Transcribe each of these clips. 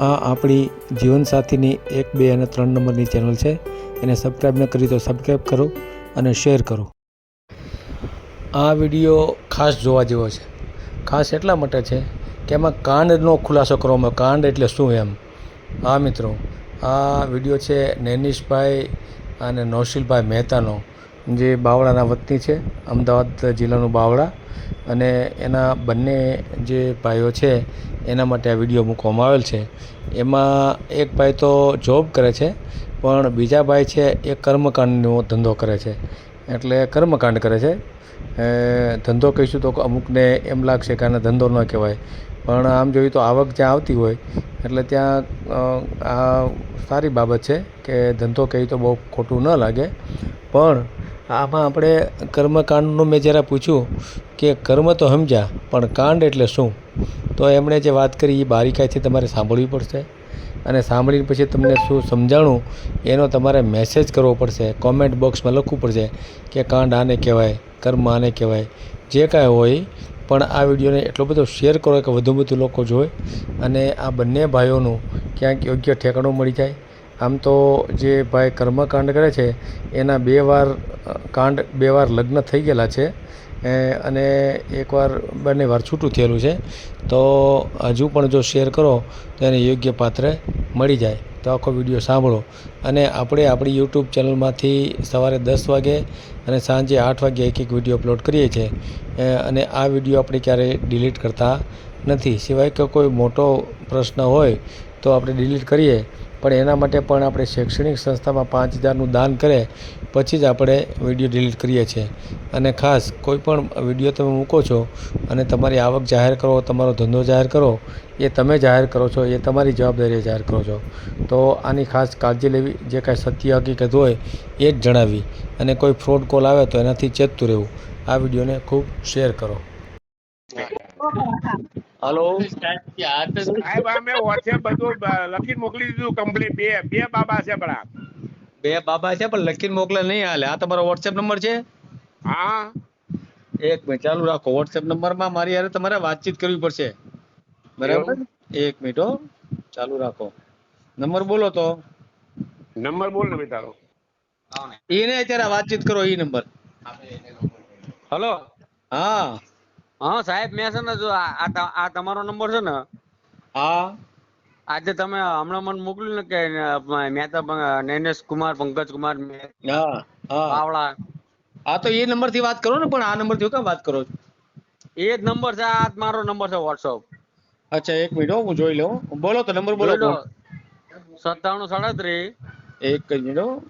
આ આપણી જીવનસાથીની એક, બે અને ત્રણ નંબરની ચેનલ છે. એને સબસ્ક્રાઈબ ન કરી તો સબસ્ક્રાઈબ કરો અને શેર કરો. આ વીડિયો ખાસ જોવા જેવો છે. ખાસ એટલા માટે છે કે એમાં કાંડનો ખુલાસો કરવામાં. કાંડ એટલે શું એમ? હા મિત્રો, આ વીડિયો છે નૈનિશભાઈ અને નૌશિલભાઈ મહેતાનો. જે બાવળાના વતની છે, અમદાવાદ જિલ્લાનું બાવળા. અને એના બંને જે ભાઈઓ છે, એના માટે આ વીડિયો મૂકવામાં આવેલ છે. એમાં એક ભાઈ તો જોબ કરે છે, પણ બીજા ભાઈ છે, એ કર્મકાંડનો ધંધો કરે છે. એટલે કર્મકાંડ કરે છે. ધંધો કહીશું તો અમુકને એમ લાગશે કે આને ધંધો ન કહેવાય. પણ આમ જોઈએ તો આવક જ્યાં આવતી હોય, એટલે ત્યાં આ સારી બાબત છે કે ધંધો કહીએ તો બહુ ખોટું ન લાગે. પણ આમાં આપણે કર્મકાંડનું મેં જરા પૂછ્યું કે કર્મ તો સમજ્યા પણ કાંડ એટલે શું? તો એમણે જે વાત કરી એ બારીકાઈથી તમારે સાંભળવી પડશે. અને સાંભળીને પછી તમને શું સમજાણું, એનો તમારે મેસેજ કરવો પડશે. કોમેન્ટ બોક્સમાં લખવું પડશે કે કાંડ આને કહેવાય, કર્મ આને કહેવાય. જે કાંઈ હોય પણ આ વિડીયોને એટલો બધો શેર કરો કે વધુ વધુ લોકો જોવે અને આ બંને ભાઈઓનું ક્યાંક યોગ્ય ઠેકાણું મળી જાય. આમ તો જે ભાઈ કર્મકાંડ કરે છે, એના બે વાર કાંડ બે વાર લગ્ન થઈ ગયેલા છે. અને એકવાર બંને વાર છૂટું થયેલું છે, તો હજુ પણ જો શેર કરો, તો એને યોગ્ય પાત્ર મળી જાય. તો આખો વીડિયો સાંભળો. અને આપણે આપણી યુટ્યુબ ચેનલમાંથી સવારે દસ વાગે અને સાંજે આઠ વાગે એક એક વીડિયો અપલોડ કરીએ છીએ. અને આ વીડિયો આપણે ક્યારેય ડિલીટ કરતા નથી. સિવાય કે કોઈ મોટો પ્રશ્ન હોય, તો આપણે ડિલીટ કરીએ. પણ એના માટે પણ આપણે શૈક્ષણિક સંસ્થામાં પાંચ હજારનું દાન કરે, પછી જ આપણે વીડિયો ડિલીટ કરીએ છીએ. અને ખાસ, કોઈ પણ વીડિયો તમે મૂકો છો અને તમારી આવક જાહેર કરો, તમારો ધંધો જાહેર કરો, એ તમે જાહેર કરો છો, એ તમારી જવાબદારી જાહેર કરો છો. તો આની ખાસ કાળજી લેવી, જે કાંઈ સત્ય હકીકત હોય, એ જ જણાવી. અને કોઈ ફ્રોડ કોલ આવે તો એનાથી ચેતતું રહેવું. આ વિડીયોને ખૂબ શેર કરો. હલો. સાહેબ અમે વોટ્સએપ બધું લખીને મોકલી દીધું કમ્પ્લીટ બે બે બાબા છે પણ બે બાબા છે પણ લખીને મોકલે નહીં હાલે. આ તમારો વોટ્સએપ નંબર છે? હા. એક મિનિટ ચાલુ રાખો. વોટ્સએપ નંબરમાં મારી હારે તમારે વાતચીત કરવી પડશે. બરાબર? એક મિનિટ હો. ચાલુ રાખો. નંબર બોલો તો. નંબર બોલ ને તારો. એને અત્યારે વાતચીત કરો એ નંબર. હલો. હા. હા સાહેબ મેં છે ને જો આ આ તમારો નંબર છે ને હા. આજે તમે હમણાં મને મોકલ્યું ને કે મહેતા નૈનેશ કુમાર પંકજ કુમાર મે- હા તો એ નંબરથી વાત કરો ને પણ આ નંબરથી કેમ વાત કરો છો? એ જ નંબર છે આ મારો નંબર છે વોટ્સઅપ અચ્છા એક મિનિટ હું જોઈ લઉં. બોલો તો નંબર બોલો સત્તાણું સાડત્રીસ. એક જ મિનિટ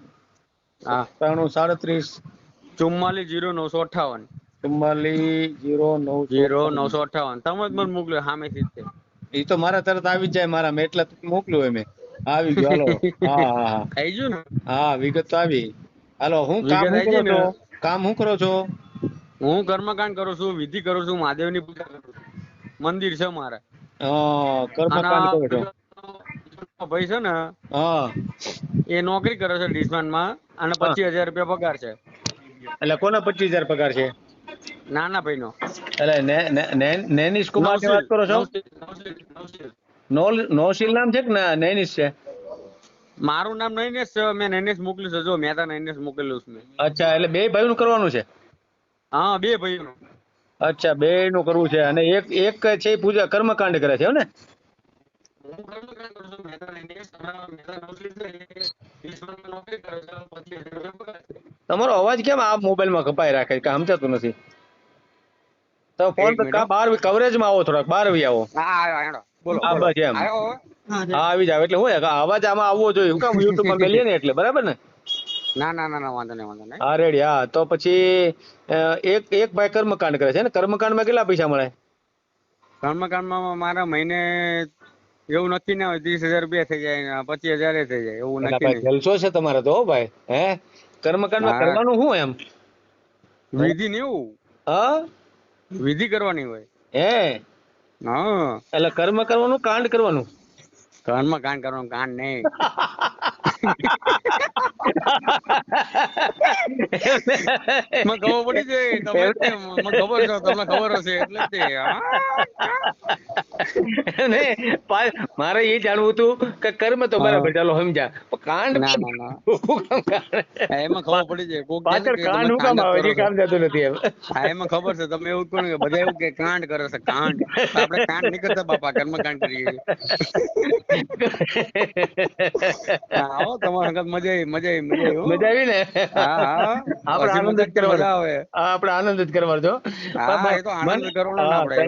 ત્રાણું સાડત્રીસ. ચુમ્માલીસ જીરો નવસો અઠાવન ચુમ્માલીસ જીરો નવ જીરો નવસો અઠાવન તમે જ મને મોકલ્યો સામેથી જ એ તો મારા તરત આવી જાય મારા મેં એટલે મોકલ્યું એમ. આવી ગયો હાલો. હા હા ગયું ને? હા વિગત તો આવી. હાલો હું કામ હું શું કરો છો? કામ શું કરો છો? હું કર્મકાંડ કરું છું વિધિ કરું છું મહાદેવની પૂજા કરું છું. મંદિર છે મારે. કર્મકાંડ કરો છો. ભાઈ છે ને હા. એ નોકરી કરે છે ડિસમાન્ડમાં અને પચીસ હજાર રૂપિયા પગાર છે. એટલે કોના પચીસ હજાર પગાર છે? નાના એટલે ને- ને- નૈનિશ કુમારની વાત કરો છો? નૌશીલ નામ છે કે ના નૈનિશ છે? મારું નામ નૈનેશ છે મેં નૈનેશ મોકલ્યું છે. જો મહેતા નૈનેશ મોકલેલું છે મેં. અચ્છા એટલે બે ભાઈ નું કરવાનું છે? હા બે ભાઈ નું અચ્છા બે નું કરવું છે. અને એક એક છે પૂજા કર્મકાંડ કરે છે ને? તમારો અવાજ કેમ આ મોબાઈલમાં કપાઈ રાખે કે સમજાતું નથી. તો ફોન પર કા બાર બહાર કવરેજમાં આવો થોડાક બાર વી આવો. હા આવ્યો હેડો. બોલો હા, બસ એમ. હા આવી જાવ. એટલે હોય અવાજ આમાં આવવો જોઈએ. હું કામ યુટ્યુબમાં મેલીએ ને એટલે બરાબર ને? ના ના ના ના વાંધો નહીં વાંધો નહીં. હા રેડી હા. તો પછી એક એક ભાઈ કર્મકાંડ કરે છે ને? કર્મકાંડમાં કેટલા પૈસા મળે? કર્મકાંડમાં મારા મહિને એવું નક્કી ના હોય ત્રીસ હજાર રૂપિયા થઈ જાય પચીસ હજાર થઈ જાય એવું નક્કી જલસો છે તમારે તો હો ભાઈ હે? કર્મકાંડમાં કરવાનું શું એમ? વિધિ ને એવું? હા? વિધિ કરવાની હોય. હે? હા. એટલે કર્મ કરવાનું કાંડ કરવાનું? કર્મ કાંડ કરવાનું કાંડ નહીં. મને ખબર પડી છે તમે જ તે, મને ખબર છે તમને ખબર હશે એટલે તે. હા. ને મારે એ જાણવું હતું કે કર્મ તો બરાબર ચાલો સમજ્યા. પણ કાંડ ના ના એમાં ખબર પડી જાય કોક પાછળ કાંડ હું કામ આવે એ કામ જતું નથી એમ. હા એમાં ખબર છે. તમે એવું કહો કે બધા એવું કે કાંડ કરે છે કાંડ. આપણે કાંડ નહીં કરતા બાપા કર્મ કાંડ કરીએ આવો તમારા સંગાત મજા આવી મજા આવી મજા આવી મજા આવી ને? હા હા. આપણે આનંદ જ કરવા કરવાનો આવે. આપણે આનંદ જ કરવાનો છો. હા, એ તો આનંદ કરવાનો આપણે?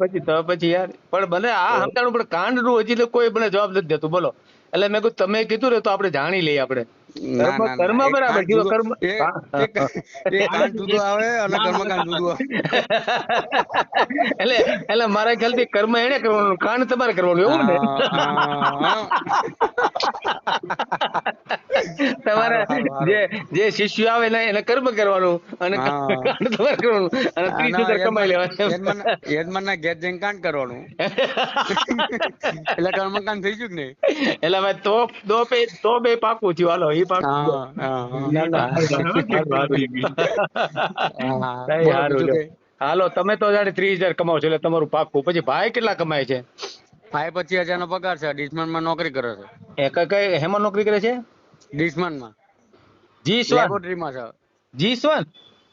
પછી તો પછી યાર. પણ મને આ સમજાણું પણ કાંડનું હજી કોઈ મને જવાબ નથી દેતું. બોલો. એટલે મેં કીધું તમે કીધું ને તો આપણે જાણી લઈએ આપણે. ના કર્મ ના કર્મ બરાબર કાંડ કર્મ એ- હા, એ કા- એ કાંડ જુદો આવે અને કર્મકાંડ જુદું. આવે એટલે એટલે મારા ખ્યાલથી કર્મ એને કરવાનું કાન તમારે કરવાનું એવું ને. તમારે જે જે શિષ્ય આવે ને એને કર્મ કરવાનું અને કાન કાંડ તમારે કરવાનું અને ત્રીસ કમાઈ યજમાન- લેવાના. યજમાનના- યજમાનના ઘેર જઈને કાંડ કરવાનું. એટલે કર્મકાંડ થઈ ગયું ને એટલે તો તો બે તો બે પાકું થયું. હાલો ના, ના? હાલો તમે તો જાણે ત્રીસ હજાર કમાવો છો એટલે તમારું પાકું. પછી ભાઈ કેટલા કમાય છે? ભાઈ પચીસ હજાર નો પગાર છે ડિસ્માન્ડમાં નોકરી કરે છે. એ કઈ કઈ હેમાં નોકરી કરે છે? ડિસમનમાં જીસવાન. લેબોરેટરી માં છે. જીસવાન?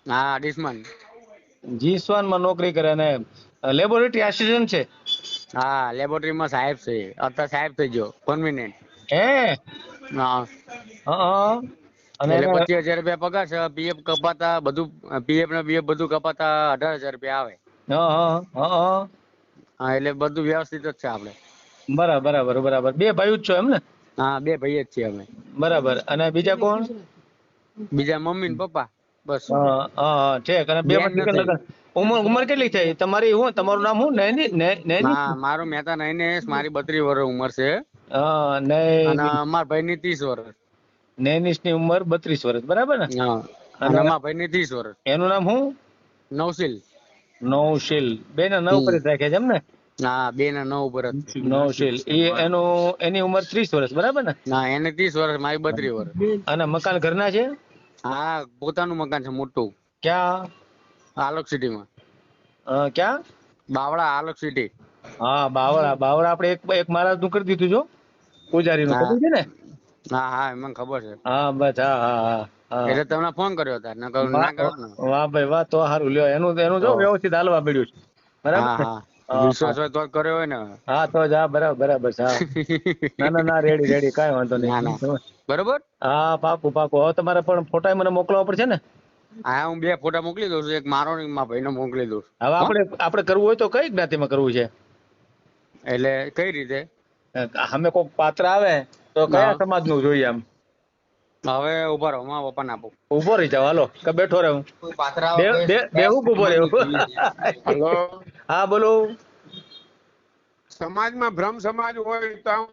હા ડિસ્માન્ડ જીસવાનમાં નોકરી કરે અને લેબોરેટરી આસિસ્ટન્ટ છે? હા લેબોરેટરીમાં સાહેબ છે. અત્યારે સાહેબ થઈ ગયો પરમિનન્ટ હે? હા. હા અને એટલે પચીસ હજાર રૂપિયા પગાર છે પીએફ કપાતા બધું પીએફ ને બીએફ બધું કપાતા અઢાર હજાર રૂપિયા આવે. હા, એટલે બધું વ્યવસ્થિત જ છે આપણે. બરાબર બરાબર બરાબર. બે ભાઈ જ છો એમ ને? હા બે ભાઈ જ છીએ અમે. બરાબર. અને બીજા કોણ? બીજા મમ્મી ને પપ્પા બસ. હા ઠીક. અને બે ઉમર ઉંમર ઉંમર કેટલી થઈ? તમારી હું તમારું નામ હું નૈની નૈની? મારું મહેતા નૈનેશ મારી બત્રીસ વર્ષ ઉંમર છે. હા અને નૈની અમારા ભાઈ ની ત્રીસ વર્ષ. નૈનિશની ઉંમર બત્રીસ વર્ષ બરાબર ને? હા. અને અમારા ભાઈ ની ત્રીસ વર્ષ. એનું નામ શું નવશીલ નવશીલ બે ને નવ. પર જ છે એમ ને? હા બે ના નવ ઉપર નવશીલ એ એનું એની ઉંમર ત્રીસ વર્ષ બરાબર ને? ના એને ત્રીસ વર્ષ મારી બત્રીસ વર્ષ. અને મકાન ઘરના છે? હા પોતાનું મકાન છે મોટું. ક્યાં? આલોક સિટીમાં. અ, ક્યાં? બાવળા આલોક સિટી. હા બાવળા. બાવળા આપણે એક એક મહારાજનું કરી દીધું છો પૂજારી નું હા. છે ને? હા હા મને ખબર છે. હા બસ હા હા એટલે તમને ફોન કર્યો હતા ના કરો વાહ ભાઈ વાહ તો સારું લ્યો એનું એનું જો વ્યવસ્થિત હાલવા મળ્યું છે. બરાબર? વિશ્વાસ હોય તો કર્યો હોય ને. હા તો જ હા બરાબર બરાબર છે ના ના ના રેડી રેડી કાંઈ વાંધો નહીં. બરોબર? હા પાકું પાકું. હવે તમારે પણ ફોટા મને મોકલવા પડશે ને? હા હું બે ફોટા મોકલી દઉં છું. એક મારો ને મારા ભાઈનો મોકલી દઉં હવે આપણે આપણે કરવું હોય તો કઈ જ્ઞાતિમાં કરવું છે? એટલે કઈ રીતે? અમે કોઈક પાત્ર આવે તો કયા સમાજનું જોઈએ એમ? હવે ઊભા રહો મારા પપ્પાને આપો. ઊભો રહી જાવ હાલો કે બેઠો રહું. બેહું ઊભો રહેવું હા બોલો. સમાજમાં ભ્રમ સમાજ હોય તો આમ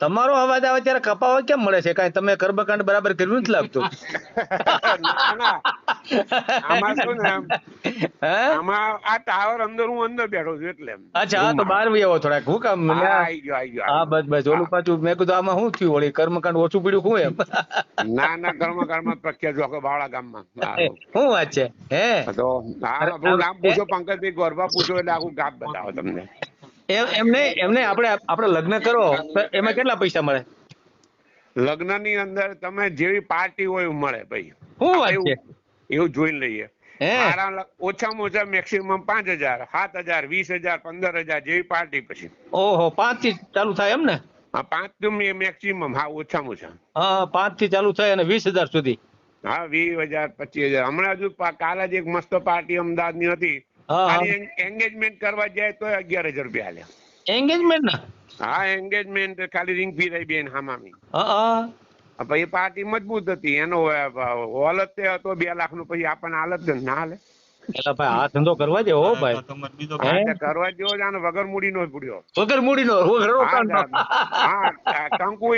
તમારો અવાજ આવે ત્યારે કપાવા કેમ મળે છે? કાંઈ તમે કર્મકાંડ બરાબર કર્યું નથી લાગતું. આમાં આ ટાવર અંદર હું અંદર બેઠો છું એટલે. અચ્છા તો બહાર બી થોડાક. હું કામ? ગયો આઈ ગયો હા બસ બસ ઓલું પાછું મેં કીધું આમાં શું થયું? વળી કર્મકાંડ ઓછું પડ્યું શું એમ? ના ના કર્મકાંડમાં પ્રખ્યાત જોકો બાવળા ગામમાં. શું વાત છે? હે? તો હા નામ પૂછો પંકજભાઈ ગોરબા પૂછો એટલે આખું ગામ બતાવો તમને. એમ એમ નહીં એમ નહીં આપણે આપણે લગ્ન કરો તો એમાં કેટલા પૈસા મળે? લગ્નની અંદર તમે જેવી પાર્ટી હોય મળે ભાઈ. શું વાત છે? એવું જોઈ લઈએ. મારા ઓછામાં ઓછા મેક્સિમમ પાંચ હજાર સાત હજાર વીસ હજાર પંદર હજાર જેવી પાર્ટી પછી. ઓહો પાંચથી ચાલુ થાય એમ ને? હા પાંચથી મેક્સિમમ હા ઓછામાં ઓછા. હા પાંચથી ચાલુ થાય અને વીસ હજાર સુધી. હા વીસ હજાર પચીસ હજાર. હમણાં હજુ કાલે જ એક મસ્ત પાર્ટી અમદાવાદની હતી. ખાલી એંગેજમેન્ટ કરવા જાય તો અગિયાર હજાર રૂપિયા હાલે એન્ગેજમેન્ટ ના? હા એન્ગેજમેન્ટ ખાલી રિંગ ફી રહી બેન હામામી. હા, પછી પાર્ટી મજબૂત હતી. એનો હોલ જ તે હતો બે લાખનું પછી આપણને હાલત ના હાલે. એટલે ભાઈ આ ધંધો કરવા દે ભાઈ. કરવા જેવો જ વગર મૂડી નો પૂડ્યો વગર મૂડી નો વગર રોકાણ હા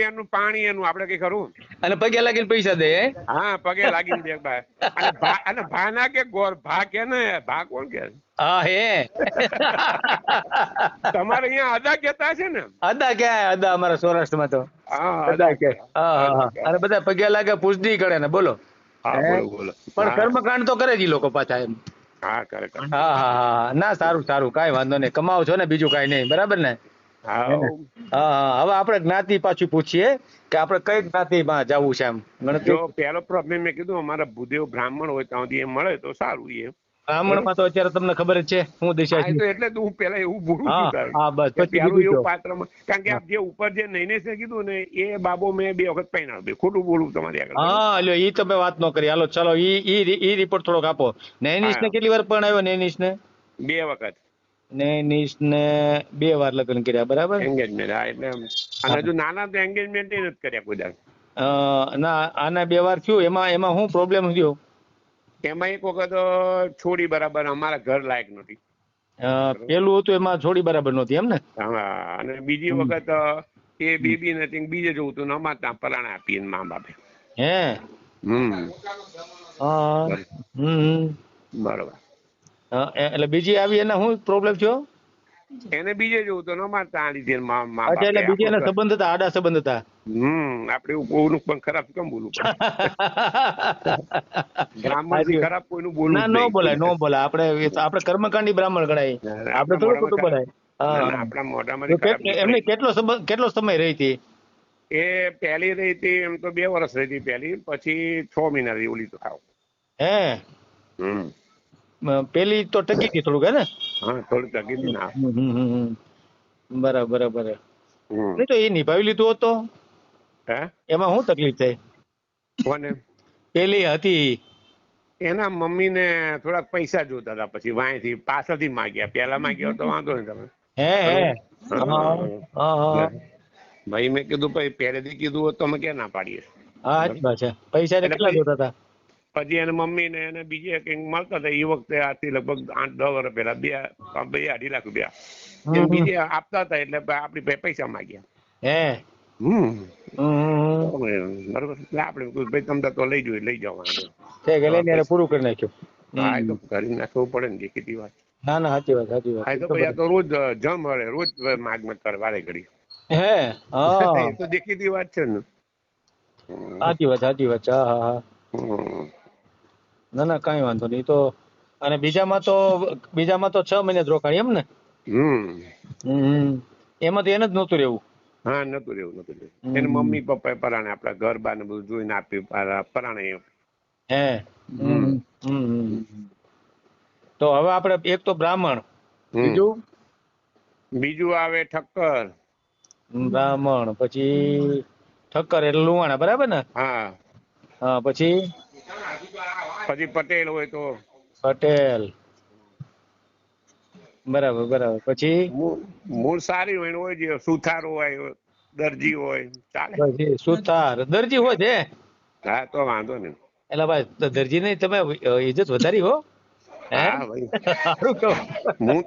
એનું પાણી એનું આપણે કઈ કરું અને પગે લાગીને પૈસા દે હા? પગે લાગીને દે ભાઈ અને ભા અને ભા ના કે ગોર ભા કે ને ભા કોણ કે? હા હે. તમારે અહીંયા અદા કેતા છે ને? અદા ક્યાં અદા અમારા સૌરાષ્ટ્રમાં તો. હા અદા કે. કે હા હા હા. અને બધા પગે લાગે પૂછડી કરે ને બોલો. હા બોલો બોલો. પણ કર્મકાંડ તો કરે જ લોકો પાછા એમ. હા કરે કરે હા હા હા ના સારું સારું. કાંઈ વાંધો નહીં. કમાવો છો ને બીજું કાંઈ નહીં. બરાબર ને? હા હા હવે આપણે જ્ઞાતિ પાછું પૂછીએ કે આપણે કઈ જ્ઞાતિમાં જવું છે એમ? ગણતરી. જો પહેલો પ્રોબ્લેમ મેં કીધું અમારા ભૂદેવ બ્રાહ્મણ હોય ત્યાં સુધી એ મળે તો સારું એ બ્રાહ્મણમાં તો અત્યારે તમને ખબર જ છે હું દિશા હા, તો એટલે તો હું પેલા એવું બોલું હા, છું હા, બસ, પછી એવું પાત્ર કારણ કે આપ જે ઉપર જે નૈનેશે કીધું ને એ બાબો મેં બે વખત પહેરાવ્યો બે ખોટું બોલું તમારી આગળ. હા લ્યો ઈ તમે વાત ન કરી. હાલો ચલો ઈ ઈ ઈ રિપોર્ટ થોડોક આપો. નૈનિશ ને કેટલી વાર પણ આવ્યો નૈનિશ ને બે વખત. નૈનિશ ને બે વાર લગ્ન કર્યા બરાબર? એન્ગેજમેન્ટ હા એટલે અને હજુ નાના તો એન્ગેજમેન્ટ નથી કર્યા કોઈ. ના આના બે વાર થયું. એમાં એમાં શું પ્રોબ્લેમ થયો? એમાં એક વખત છોડી બરાબર અમારા ઘર લાયક નથી પેલું હતું એમાં છોડી બરાબર નહોતી એમ ને? હા અને બીજી વખત એ બેબી નથી બીજે જવું હતું ને અમારે ત્યાં પરાણે આપીએ મા બાપે. હે? હમ. બરોબર. એટલે બીજી આવી એના શું પ્રોબ્લેમ થયો? એને બીજે જોવું તો ન અમારે ત્યાં લીધે મા મા અચ્છા એટલે બીજી એના સંબંધ હતા આડા સંબંધ હતા? હમ આપણે એવું કોઈનું પણ ખરાબ કેમ બોલવું પડે? બ્રાહ્મણથી ખરાબ કોઈનું બોલવું ના બોલાય નો બોલાય. આપણે આપણે કર્મકાંડી બ્રાહ્મણ ગણાય. આપણે થોડું ખોટું બોલાય. આપણા કે- એમને કેટલો સંબંધ કેટલો સમય રહી હતી? એ પહેલી રહી હતી એમ તો બે વર્ષ રહી હતી પહેલી પછી છ મહિના રહી ઓલી તો ખાવ હે? પેલી તો ટકી ગઈ થોડુંક હે ને? હા થોડી તકી ના. બરાબર બરાબર. નહીં તો એ નિભાવી લીધું હતો હે? એમાં શું તકલીફ થઈ? કોને? પેલી હતી. એના મમ્મી ને થોડાક પૈસા જોતા હતા પછી વાંયથી પાછળથી માગ્યા. પેલા માંગ્યા તો વાંધો નહીં તમે. હે હે. ભાઈ મેં કીધું ભાઈ પહેલેથી કીધું હોત તો અમે ક્યાં ના પાડીએ? હા પૈસા કેટલા જોતા હતા? પછી એને મમ્મી ને એને બીજે કંઈક મળતા હતા એ વખતે આથી લગભગ આઠ દસ વર્ષ પહેલા બે બે અઢી લાખ રૂપિયા. બીજે આપતા હતા એટલે આપડી પૈસા માગ્યા. હે? હમ. હમ. બરોબર. એટલે આપણે ભાઈ તમે તો લઈ જોઈએ લઈ જાઓ છે કે લઈને પૂરું કરી નાખ્યું? હા એ તો કરી નાખવું પડે ને દેખીતી વાત. ના ના સાચી વાત સાચી વાત. તો ભાઈ તો રોજ જમ વળે રોજ માગ મત કરે વારે ઘડી. હે? હા. એ તો દેખીતી વાત છે ને. સાચી વાત સાચી વાત. હા હા હા. હમ. ના ના કઈ વાંધો નહીં. તો અને બીજામાં તો બીજામાં તો છ મહિને જ રોકાણી એમ ને? હમ. હમ. એમાં તો એને જ નહોતું રહેવું. હા નતું રહેવું નતું રહેવું. એને મમ્મી પપ્પા પરાણે આપણા ઘર બાર ને બધું જોઈને આપ્યું પરાણે હે. તો હવે આપણે એક તો બ્રાહ્મણ. બીજું? બીજું આવે ઠક્કર. બ્રાહ્મણ. પછી ઠક્કર એટલે લુવાણા બરાબર ને? હા. હા પછી? પછી પટેલ હોય તો. પટેલ. બરાબર બરાબર. પછી? મૂળ સારી હોય હોય જે સુથાર હોય દરજી હોય ચાલે. સુથાર. દરજી હોય છે હા તો વાંધો નહીં. એટલે ભાઈ દરજી નહીં તમે ઇજ્જત વધારી હો. હા?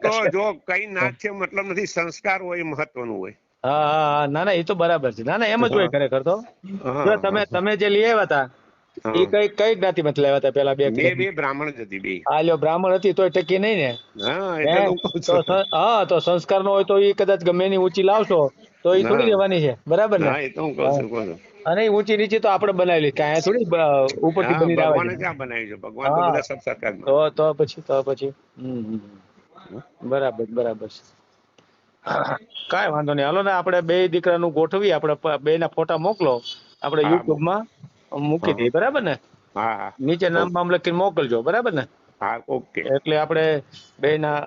તો જો કઈ નાચ છે મતલબ નથી સંસ્કાર હોય મહત્વનું હોય. હા ના ના એ તો બરાબર છે. ના ના એમ જ હોય ખરેખર તો. તમે તમે જે લઈ આવ્યા હતા. એ કઈ કઈ જ્ઞાતિમાંથી લાવ્યા હતા પેલા બે બે બે બ્રાહ્મણ જ હતી બે. હા લ્યો બ્રાહ્મણ હતી તોય ટકી નહીં ને. હા તો સંસ્કાર નો હોય તો એ કદાચ ગમે ની ઊંચી લાવશો તો એ થોડી રહેવાની છે. બરાબર ને? એ તો હું કહું છું અને ઊંચી નીચે તો આપણે બનાવેલી કે અહીંયા થોડી બ- ઉપરથી બની આવે ભગવાને ક્યાં બનાવ્યું છે? ભગવાન તો બધા સબ તો તો પછી તો પછી. બરાબર બરાબર છે. કાંઈ વાંધો નહીં. હાલો ને આપણે બે દીકરાનું ગોઠવી આપણે બે ના ફોટા મોકલો. આપણે યુટ્યુબમાં મૂકી. દઈએ બરાબર ને? હા હા. નીચે નામ બામ લખીને મોકલજો બરાબર ને? હા ઓકે. એટલે આપણે બે ના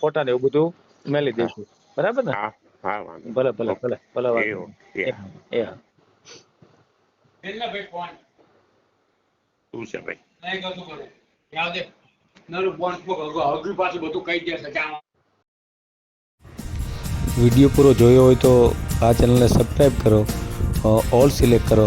ફોટા ને એવું બધું મેલી દઈશું બરાબર ને? હા હા. ભલે ભલે. ભલે ભલે નહીં. એ હા. શું છે ભાઈ? વીડિયો પૂરો જોયો હોય તો આ ચેનલને સબસ્ક્રાઈબ કરો ઓલ સિલેક્ટ કરો